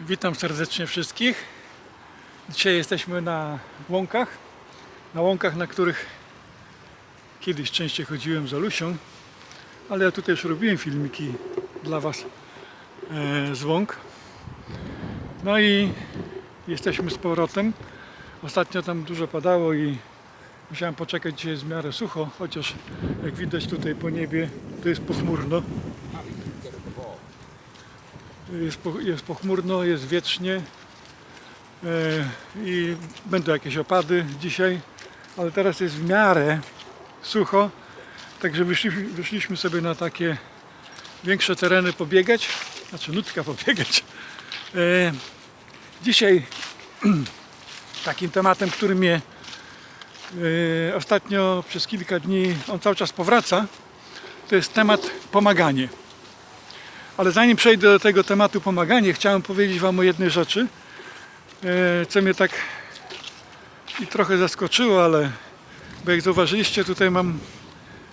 Witam serdecznie wszystkich. Dzisiaj jesteśmy na łąkach. Na łąkach, na których kiedyś częściej chodziłem z Alusią, ale ja tutaj już robiłem filmiki dla Was e, z łąk. No i jesteśmy z powrotem. Ostatnio tam dużo padało i musiałem poczekać, dzisiaj jest w miarę sucho, chociaż jak widać tutaj po niebie, to jest pochmurno. Jest, jest pochmurno, jest wietrznie e, i będą jakieś opady dzisiaj, ale teraz jest w miarę sucho, także wyszli, wyszliśmy sobie na takie większe tereny pobiegać, znaczy nutka pobiegać. E, dzisiaj takim tematem, który mnie e, ostatnio przez kilka dni, on cały czas powraca, to jest temat pomaganie. Ale zanim przejdę do tego tematu pomaganie, chciałem powiedzieć Wam o jednej rzeczy, e, co mnie tak i trochę zaskoczyło, ale bo jak zauważyliście, tutaj mam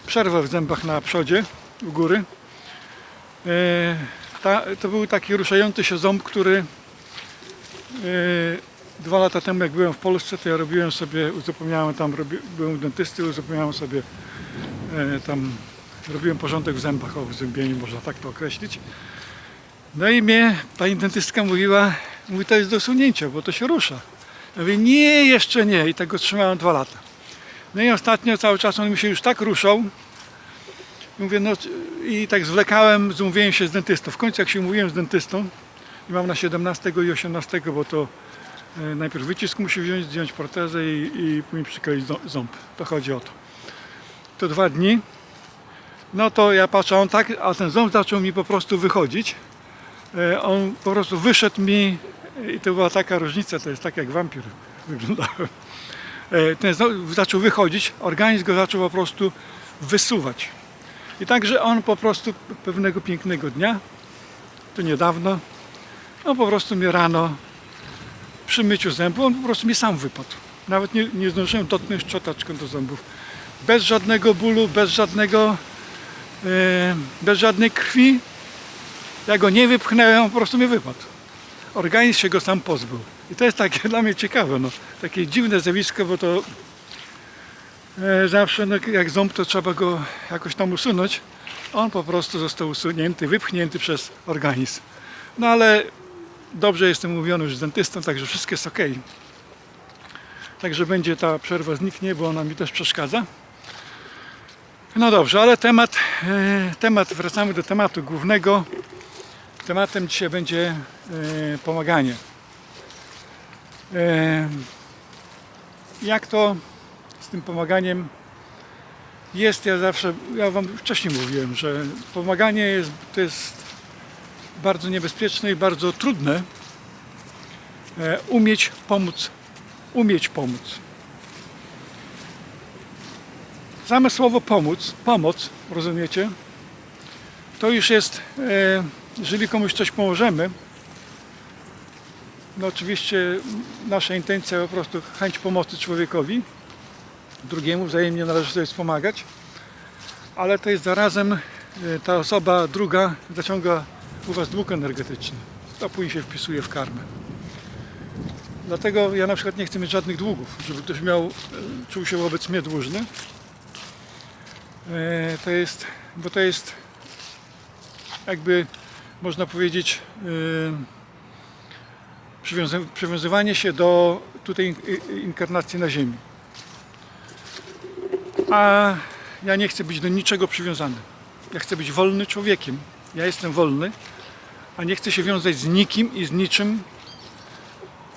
przerwę w zębach na przodzie, u góry. E, Ta, to był taki ruszający się ząb, który e, dwa lata temu, jak byłem w Polsce, to ja robiłem sobie, uzupełniałem tam, robi, byłem dentysty, uzupełniałem sobie tam robiłem porządek w zębach, o w zębieniu można tak to określić. No i mnie pani dentystka mówiła, mówi to jest do usunięcia, bo to się rusza. Ja mówię, nie, jeszcze nie i tak go trzymałem dwa lata. No i ostatnio cały czas on mi się już tak ruszał, mówię, no i tak zwlekałem, zmówiłem się z dentystą. W końcu jak się umówiłem z dentystą i mam na 17 i 18, bo to e, najpierw wycisk musi wziąć, zdjąć protezę i, i później przykleić ząb. To chodzi o to. To dwa dni. No to ja patrzę, on tak, a ten ząb zaczął mi po prostu wychodzić. E, On po prostu wyszedł mi i to była taka różnica, to jest tak jak wampir wyglądałem. E, Ten ząb zaczął wychodzić, organizm go zaczął po prostu wysuwać. I także on po prostu pewnego pięknego dnia, to niedawno, on po prostu mnie rano przy myciu zębów, on po prostu mi sam wypadł. Nawet nie, nie zdążyłem dotknąć szczoteczką do zębów. Bez żadnego bólu, bez żadnego bez żadnej krwi. Ja go nie wypchnąłem, on po prostu mnie wypadł. Organizm się go sam pozbył. I to jest takie dla mnie ciekawe, no. takie dziwne zjawisko, bo to e, zawsze no, jak ząb to trzeba go jakoś tam usunąć. On po prostu został usunięty, wypchnięty przez organizm. No ale dobrze jestem mówiony już z dentystą, także wszystko jest ok. Także będzie ta przerwa zniknie, bo ona mi też przeszkadza. No dobrze, ale temat, e, temat, wracamy do tematu głównego. Tematem dzisiaj będzie e, pomaganie. E, Jak to z tym pomaganiem jest? Ja zawsze, ja Wam wcześniej mówiłem, że pomaganie jest, to jest bardzo niebezpieczne i bardzo trudne. Umieć pomóc, umieć pomóc. Same słowo pomóc, pomoc, rozumiecie, to już jest, e, jeżeli komuś coś pomożemy, no oczywiście nasza intencja po prostu chęć pomocy człowiekowi, drugiemu wzajemnie należy sobie wspomagać, ale to jest zarazem e, ta osoba druga zaciąga u Was dług energetyczny, a później się wpisuje w karmę. Dlatego ja na przykład nie chcę mieć żadnych długów, żeby ktoś miał, e, czuł się wobec mnie dłużny, to jest, bo to jest jakby można powiedzieć e, przywiązywanie się do tutaj inkarnacji na ziemi. A ja nie chcę być do niczego przywiązany. Ja chcę być wolny człowiekiem. Ja jestem wolny, a nie chcę się wiązać z nikim i z niczym.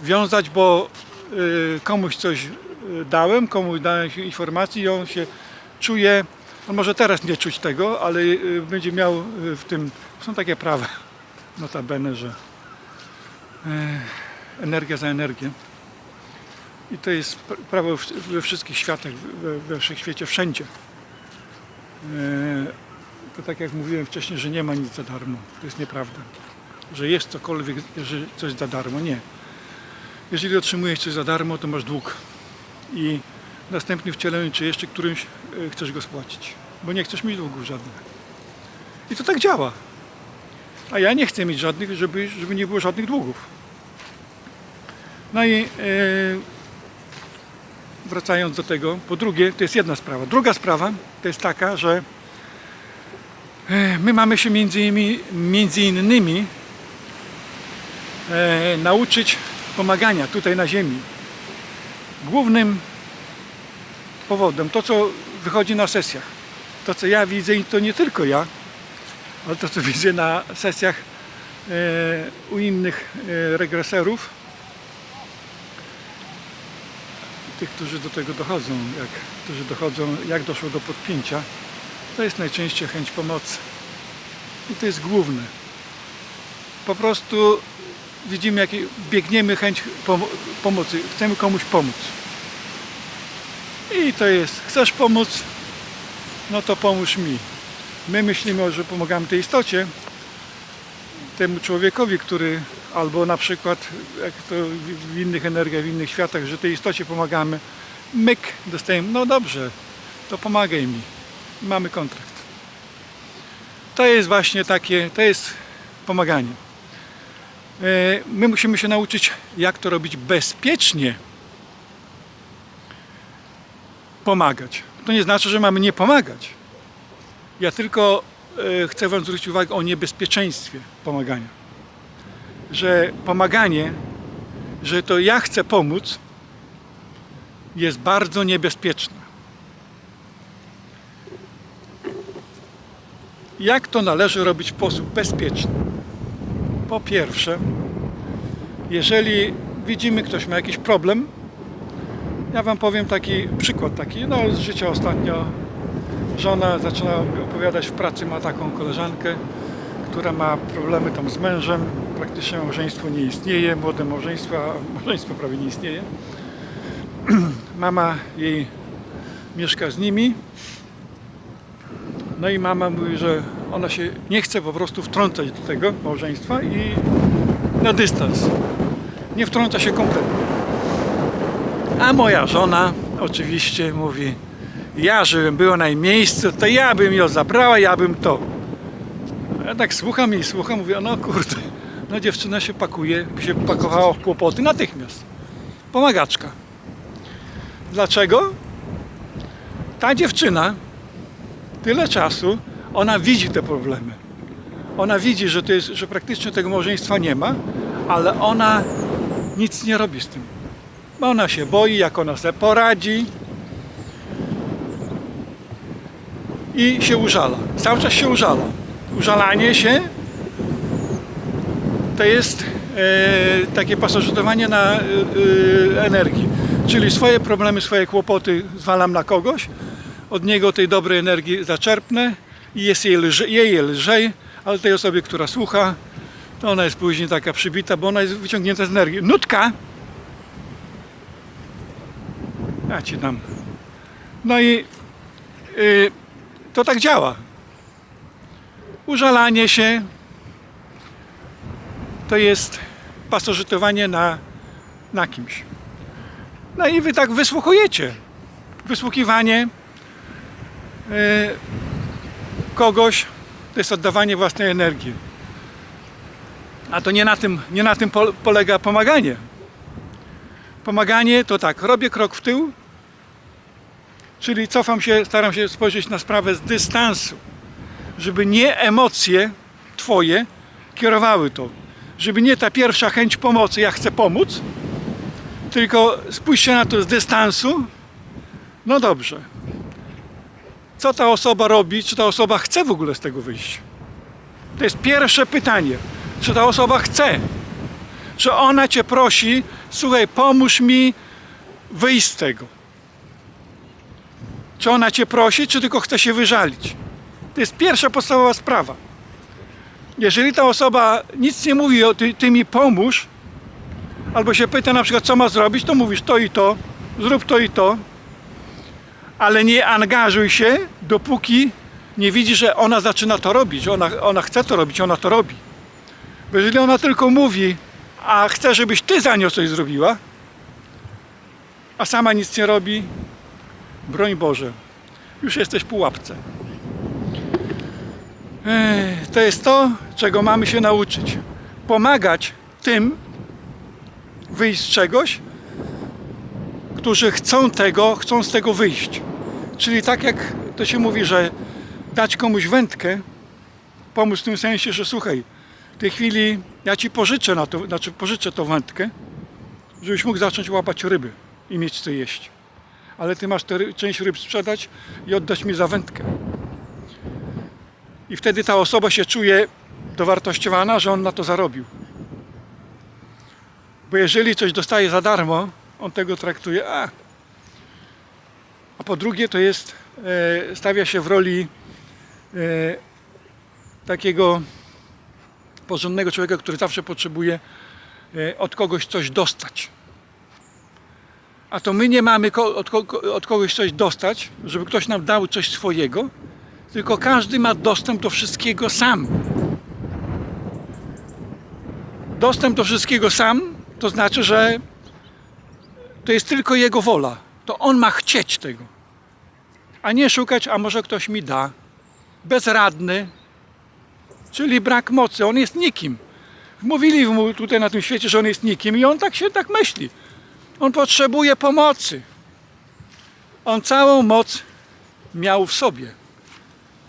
Wiązać, bo y, komuś coś dałem, komuś dałem informacji i on się czuje on może teraz nie czuć tego, ale y, będzie miał y, w tym, są takie prawa, notabene, że e, energia za energię. I to jest pr- prawo we wszystkich światach, we, we wszechświecie, wszędzie. E, To tak jak mówiłem wcześniej, że nie ma nic za darmo. To jest nieprawda. Że jest cokolwiek, że coś za darmo. Nie. Jeżeli otrzymujesz coś za darmo, to masz dług. I następnym wcieleniu, czy jeszcze którymś e, chcesz go spłacić, bo nie chcesz mieć długów żadnych. I to tak działa. A ja nie chcę mieć żadnych, żeby, żeby nie było żadnych długów. No i e, wracając do tego, po drugie, to jest jedna sprawa. Druga sprawa to jest taka, że e, my mamy się między innymi, między innymi e, nauczyć pomagania tutaj na ziemi. Głównym powodem, to co wychodzi na sesjach, to co ja widzę i to nie tylko ja, ale to co widzę na sesjach e, u innych e, regreserów, tych, którzy do tego dochodzą, jak, którzy dochodzą, jak doszło do podpięcia, to jest najczęściej chęć pomocy. I to jest główne. Po prostu widzimy, jak biegniemy chęć pomo- pomocy, chcemy komuś pomóc. I to jest, chcesz pomóc, no to pomóż mi. My myślimy, że pomagamy tej istocie, temu człowiekowi, który albo na przykład, jak to w- innych energiach, w innych światach, że tej istocie pomagamy, myk, dostajemy, no dobrze, to pomagaj mi. Mamy kontrakt. To jest właśnie takie, to jest pomaganie. E, My musimy się nauczyć, jak to robić bezpiecznie. Pomagać. To nie znaczy, że mamy nie pomagać. Ja tylko e, chcę Wam zwrócić uwagę o niebezpieczeństwie pomagania. Że pomaganie, że to ja chcę pomóc, jest bardzo niebezpieczne. Jak to należy robić w sposób bezpieczny? Po pierwsze, jeżeli widzimy, ktoś ma jakiś problem, ja Wam powiem taki przykład taki, no z życia ostatnio żona zaczyna opowiadać w pracy, ma taką koleżankę, która ma problemy tam z mężem, praktycznie małżeństwo nie istnieje, młode małżeństwo, małżeństwo prawie nie istnieje. Mama jej mieszka z nimi, no i mama mówi, że ona się nie chce po prostu wtrącać do tego małżeństwa i na dystans. Nie wtrąca się kompletnie. A moja żona oczywiście mówi, ja żebym była na jej miejscu, to ja bym ją zabrała, ja bym to. Ja tak słucham i słucham, mówię, no kurde, no dziewczyna się pakuje, się pakowała w kłopoty natychmiast. Pomagaczka. Dlaczego? Ta dziewczyna tyle czasu, ona widzi te problemy. Ona widzi, że, to jest, że praktycznie tego małżeństwa nie ma, ale ona nic nie robi z tym. Ona się boi, jak ona sobie poradzi i się użala. Cały czas się użala. Użalanie się to jest e, takie pasożytowanie na e, e, energii. Czyli swoje problemy, swoje kłopoty zwalam na kogoś, od niego tej dobrej energii zaczerpnę i jest jej, jej lżej, ale tej osobie, która słucha, to ona jest później taka przybita, bo ona jest wyciągnięta z energii. Nutka! Ja ci dam. No i y, to tak działa. Użalanie się to jest pasożytowanie na, na kimś. No i wy tak wysłuchujecie. Wysłuchiwanie y, kogoś to jest oddawanie własnej energii. A to nie na tym, nie na tym po- polega pomaganie. Pomaganie to tak, robię krok w tył, czyli cofam się, staram się spojrzeć na sprawę z dystansu, żeby nie emocje Twoje kierowały to. Żeby nie ta pierwsza chęć pomocy, ja chcę pomóc, tylko spójrzcie na to z dystansu. No dobrze. Co ta osoba robi? Czy ta osoba chce w ogóle z tego wyjść? To jest pierwsze pytanie. Czy ta osoba chce? Czy ona cię prosi, słuchaj, pomóż mi wyjść z tego? Czy ona cię prosi, czy tylko chce się wyżalić? To jest pierwsza podstawowa sprawa. Jeżeli ta osoba nic nie mówi o ty, ty mi pomóż, albo się pyta na przykład, co ma zrobić, to mówisz to i to, zrób to i to, ale nie angażuj się, dopóki nie widzi, że ona zaczyna to robić, ona, ona chce to robić, ona to robi. Bo jeżeli ona tylko mówi, a chce, żebyś ty za nią coś zrobiła, a sama nic nie robi, broń Boże, już jesteś w pułapce. To jest to, czego mamy się nauczyć. Pomagać tym, wyjść z czegoś, którzy chcą tego, chcą z tego wyjść. Czyli tak jak to się mówi, że dać komuś wędkę, pomóc w tym sensie, że słuchaj, w tej chwili ja ci pożyczę na to, znaczy pożyczę tą wędkę, żebyś mógł zacząć łapać ryby i mieć co jeść. Ale ty masz tę część ryb sprzedać i oddać mi za wędkę. I wtedy ta osoba się czuje dowartościowana, że on na to zarobił. Bo jeżeli coś dostaje za darmo, on tego traktuje, a. A po drugie to jest, e, stawia się w roli e, takiego porządnego człowieka, który zawsze potrzebuje e, od kogoś coś dostać. A to my nie mamy od kogoś coś dostać, żeby ktoś nam dał coś swojego, tylko każdy ma dostęp do wszystkiego sam. Dostęp do wszystkiego sam to znaczy, że to jest tylko jego wola. To on ma chcieć tego. A nie szukać, a może ktoś mi da. Bezradny, czyli brak mocy. On jest nikim. Mówili mu tutaj na tym świecie, że on jest nikim i on tak się tak myśli. On potrzebuje pomocy. On całą moc miał w sobie.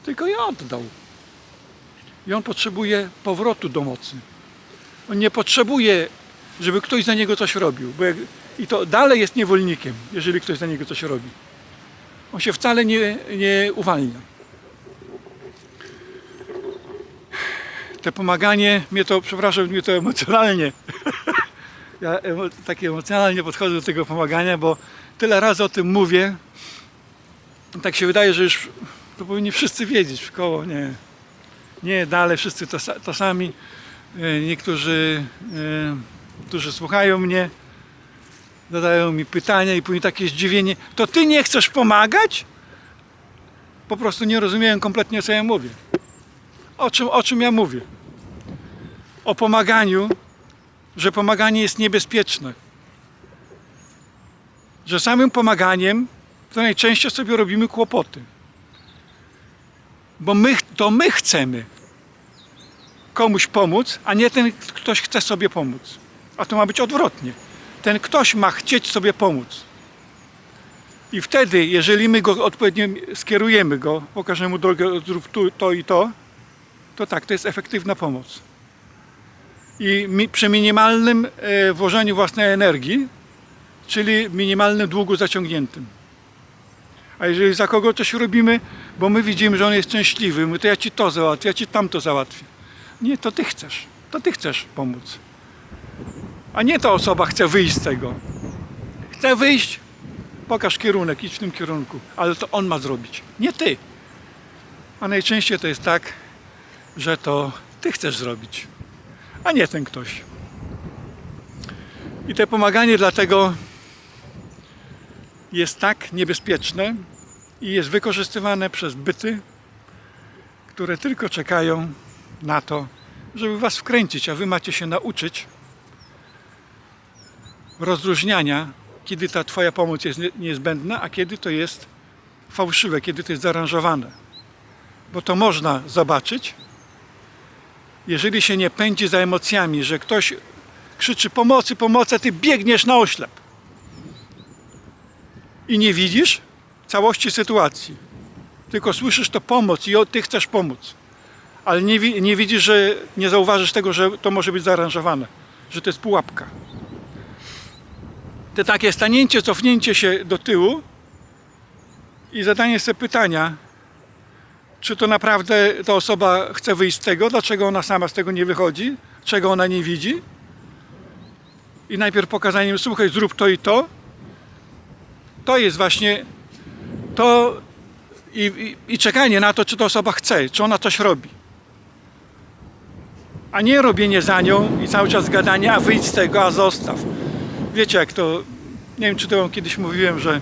Tylko ją oddał. I on potrzebuje powrotu do mocy. On nie potrzebuje, żeby ktoś za niego coś robił. Jak, I to dalej jest niewolnikiem, jeżeli ktoś za niego coś robi. On się wcale nie, nie uwalnia. Te pomaganie, mnie to, przepraszam, mnie to emocjonalnie. ja emo, tak emocjonalnie podchodzę do tego pomagania, bo tyle razy o tym mówię. Tak się wydaje, że już to powinni wszyscy wiedzieć w koło. Nie, nie dalej wszyscy to, to sami. E, Niektórzy, e, którzy słuchają mnie, zadają mi pytania i później takie zdziwienie. To ty nie chcesz pomagać? Po prostu nie rozumieją kompletnie, co ja mówię. O czym, o czym ja mówię? O pomaganiu, że pomaganie jest niebezpieczne. Że samym pomaganiem to najczęściej sobie robimy kłopoty. Bo my, to my chcemy komuś pomóc, a nie ten ktoś chce sobie pomóc. A to ma być odwrotnie. Ten ktoś ma chcieć sobie pomóc. I wtedy, jeżeli my go odpowiednio skierujemy go, pokażemy mu drogę, zrób tu, to i to, to tak, to jest efektywna pomoc. I przy minimalnym e, włożeniu własnej energii, czyli minimalnym długu zaciągniętym. A jeżeli za kogo coś robimy, bo my widzimy, że on jest szczęśliwy, my to ja ci to załatwię, ja ci tamto załatwię. Nie, to ty chcesz. To ty chcesz pomóc. A nie ta osoba chce wyjść z tego. Chce wyjść, pokaż kierunek, idź w tym kierunku. Ale to on ma zrobić, nie ty. A najczęściej to jest tak, że to ty chcesz zrobić, a nie ten ktoś. I te pomaganie dlatego jest tak niebezpieczne i jest wykorzystywane przez byty, które tylko czekają na to, żeby was wkręcić, a wy macie się nauczyć rozróżniania, kiedy ta twoja pomoc jest nie- niezbędna, a kiedy to jest fałszywe, kiedy to jest zaaranżowane. Bo to można zobaczyć, jeżeli się nie pędzi za emocjami, że ktoś krzyczy pomocy, pomocy, a ty biegniesz na oślep. I nie widzisz całości sytuacji, tylko słyszysz to pomoc i ty chcesz pomóc. Ale nie, nie widzisz, że nie zauważysz tego, że to może być zaaranżowane, że to jest pułapka. Te takie stanięcie, cofnięcie się do tyłu i zadanie sobie pytania, czy to naprawdę ta osoba chce wyjść z tego, dlaczego ona sama z tego nie wychodzi, czego ona nie widzi. I najpierw pokazaniem, słuchaj, zrób to i to. To jest właśnie to i, i, i czekanie na to, czy ta osoba chce, czy ona coś robi a nie robienie za nią i cały czas gadanie, a wyjdź z tego, a zostaw. Wiecie jak to, nie wiem czy to kiedyś mówiłem, że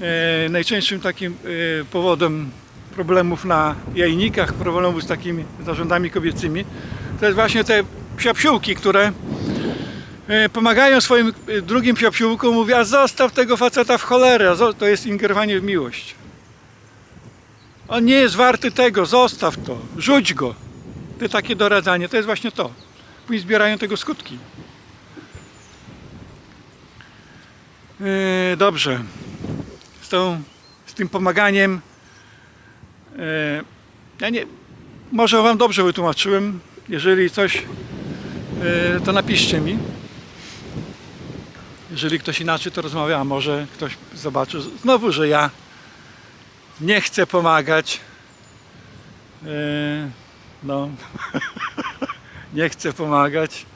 e, najczęstszym takim e, powodem problemów na jajnikach, problemów z takimi zarządami kobiecymi, to jest właśnie te psiapsiółki, które e, pomagają swoim e, drugim psiapsiółkom, mówią, a zostaw tego faceta w cholerę, to jest ingerowanie w miłość. On nie jest warty tego, zostaw to, rzuć go. Te takie doradzanie, to jest właśnie to. Później zbierają tego skutki. Yy, dobrze. Z, tą, z tym pomaganiem. Yy, ja nie. Może Wam dobrze wytłumaczyłem. Jeżeli coś, yy, to napiszcie mi. Jeżeli ktoś inaczej to rozmawia, a może ktoś zobaczy znowu, że ja nie chcę pomagać. Yy, no, nie chcę pomagać.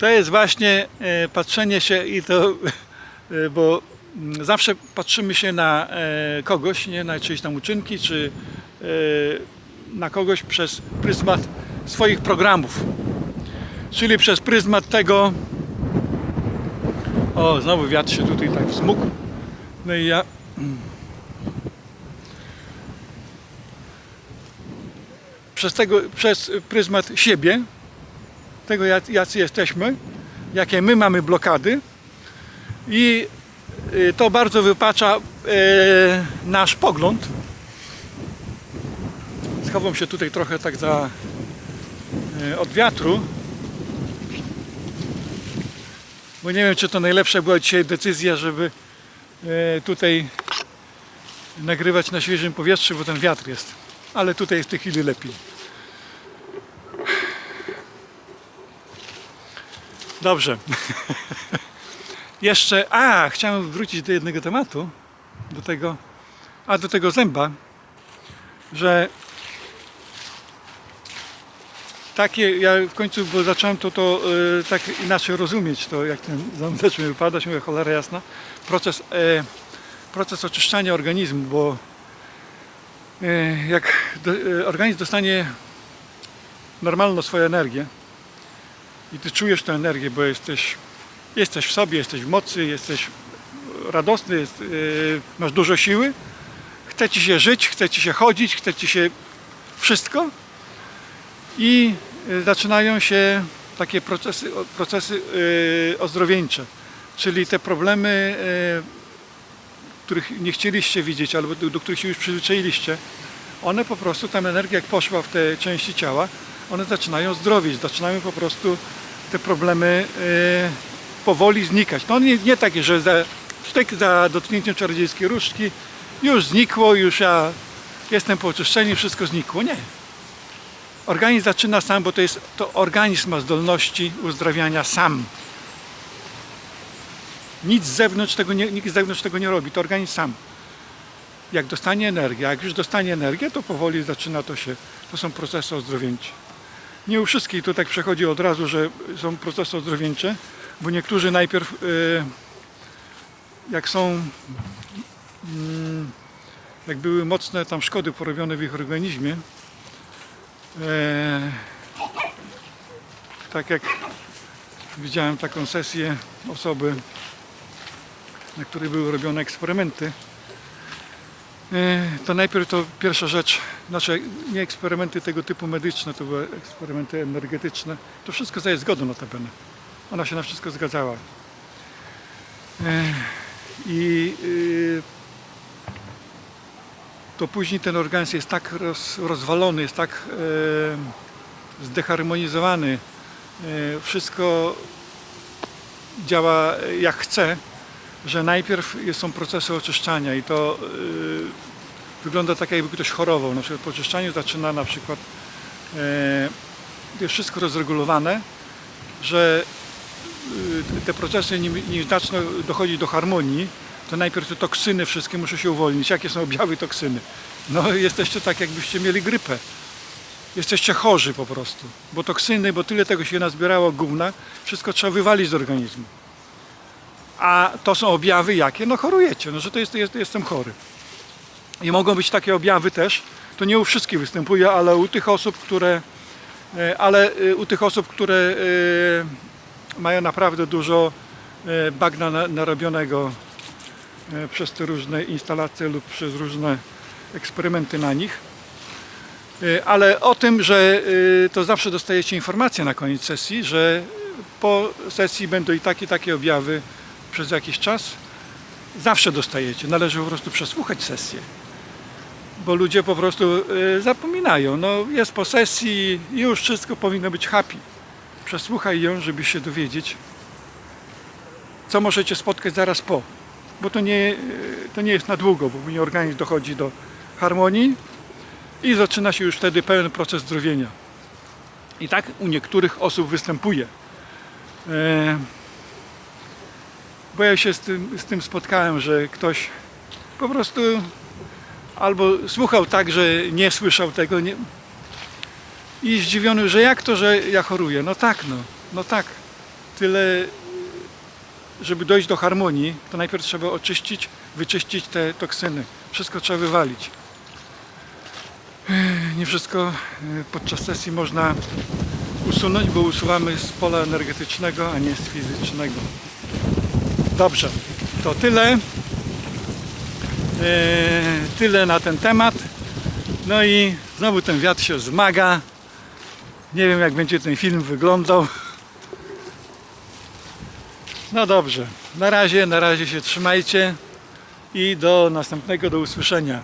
To jest właśnie e, patrzenie się i to, e, bo zawsze patrzymy się na e, kogoś, nie na czyjeś tam uczynki, czy e, na kogoś przez pryzmat swoich programów. Czyli przez pryzmat tego. O, znowu wiatr się tutaj tak wzmógł. No i ja. Przez, tego, przez pryzmat siebie, tego jacy jesteśmy, jakie my mamy blokady i to bardzo wypacza e, nasz pogląd. Schowam się tutaj trochę tak za e, od wiatru, bo nie wiem czy to najlepsza była dzisiaj decyzja, żeby tutaj nagrywać na świeżym powietrzu, bo ten wiatr jest. Ale tutaj jest w tej chwili lepiej. Dobrze. Jeszcze, a, chciałem wrócić do jednego tematu, do tego, a do tego zęba, że takie, ja w końcu, bo zacząłem to, to e, tak inaczej rozumieć, to jak ten ząb zaczął wypadać, mówię, cholera jasna, proces, e, proces oczyszczania organizmu, bo e, jak do, organizm dostanie normalną swoją energię i ty czujesz tę energię, bo jesteś, jesteś w sobie, jesteś w mocy, jesteś radosny, jest, e, masz dużo siły, chce ci się żyć, chce ci się chodzić, chce ci się wszystko. I e, zaczynają się takie procesy, procesy e, ozdrowieńcze, czyli te problemy, e, których nie chcieliście widzieć albo do, do których się już przyzwyczailiście, one po prostu, tam energia jak poszła w te części ciała, one zaczynają zdrowieć, zaczynają po prostu te problemy e, powoli znikać. No nie, nie takie, że za, za dotknięciem czarodziejskiej różdżki już znikło, już ja jestem po oczyszczeniu, wszystko znikło. Nie. Organizm zaczyna sam, bo to jest, to organizm ma zdolności uzdrawiania sam. Nic z zewnątrz tego nie, nikt z zewnątrz tego nie robi, to organizm sam. Jak dostanie energię, jak już dostanie energię, to powoli zaczyna to się, to są procesy ozdrowieńcze. Nie u wszystkich to tak przechodzi od razu, że są procesy ozdrowieńcze, bo niektórzy najpierw, e, jak są, mm, jak były mocne tam szkody porobione w ich organizmie, e, tak jak widziałem taką sesję osoby, na której były robione eksperymenty, e, to najpierw to pierwsza rzecz, znaczy nie eksperymenty tego typu medyczne, to były eksperymenty energetyczne, to wszystko za jej zgodą notabene. Ona się na wszystko zgadzała. I y, to później ten organizm jest tak roz, rozwalony, jest tak e, zdeharmonizowany, e, wszystko działa jak chce, że najpierw są procesy oczyszczania i to y, wygląda tak jakby ktoś chorował. Na przykład po oczyszczaniu zaczyna na przykład jest wszystko rozregulowane, że y, te procesy nim, nim zaczną dochodzić do harmonii, to najpierw te toksyny wszystkie muszą się uwolnić. Jakie są objawy toksyny? No jesteście tak jakbyście mieli grypę. Jesteście chorzy po prostu, bo toksyny, bo tyle tego się nazbierało gówna, wszystko trzeba wywalić z organizmu. A to są objawy jakie? No chorujecie, no że to jest, jest, jestem chory. I mogą być takie objawy też, to nie u wszystkich występuje, ale u tych osób, które, e, ale e, u tych osób, które e, mają naprawdę dużo e, bagna na- narobionego e, przez te różne instalacje lub przez różne eksperymenty na nich. E, Ale o tym, że to zawsze dostajecie informację na koniec sesji, że po sesji będą i takie, takie objawy przez jakiś czas. Zawsze dostajecie. Należy po prostu przesłuchać sesję. bo ludzie po prostu zapominają. No, jest po sesji i już wszystko powinno być happy. Przesłuchaj ją, żeby się dowiedzieć, co możecie spotkać zaraz po. Bo to nie, y, to nie jest na długo, bo później organizm dochodzi do harmonii i zaczyna się już wtedy pełen proces zdrowienia. I tak u niektórych osób występuje. E, bo ja się z tym, z tym spotkałem, że ktoś po prostu albo słuchał tak, że nie słyszał tego nie... i zdziwiony, że jak to, że ja choruję. No tak, no, no tak. Tyle, żeby dojść do harmonii, to najpierw trzeba oczyścić, wyczyścić te toksyny. Wszystko trzeba wywalić. Nie wszystko e, podczas sesji można usunąć, bo usuwamy z pola energetycznego, a nie z fizycznego. Dobrze, to tyle. Eee, tyle na ten temat. No i znowu ten wiatr się zmaga. Nie wiem jak będzie ten film wyglądał. No dobrze, na razie, na razie się trzymajcie i do następnego, do usłyszenia.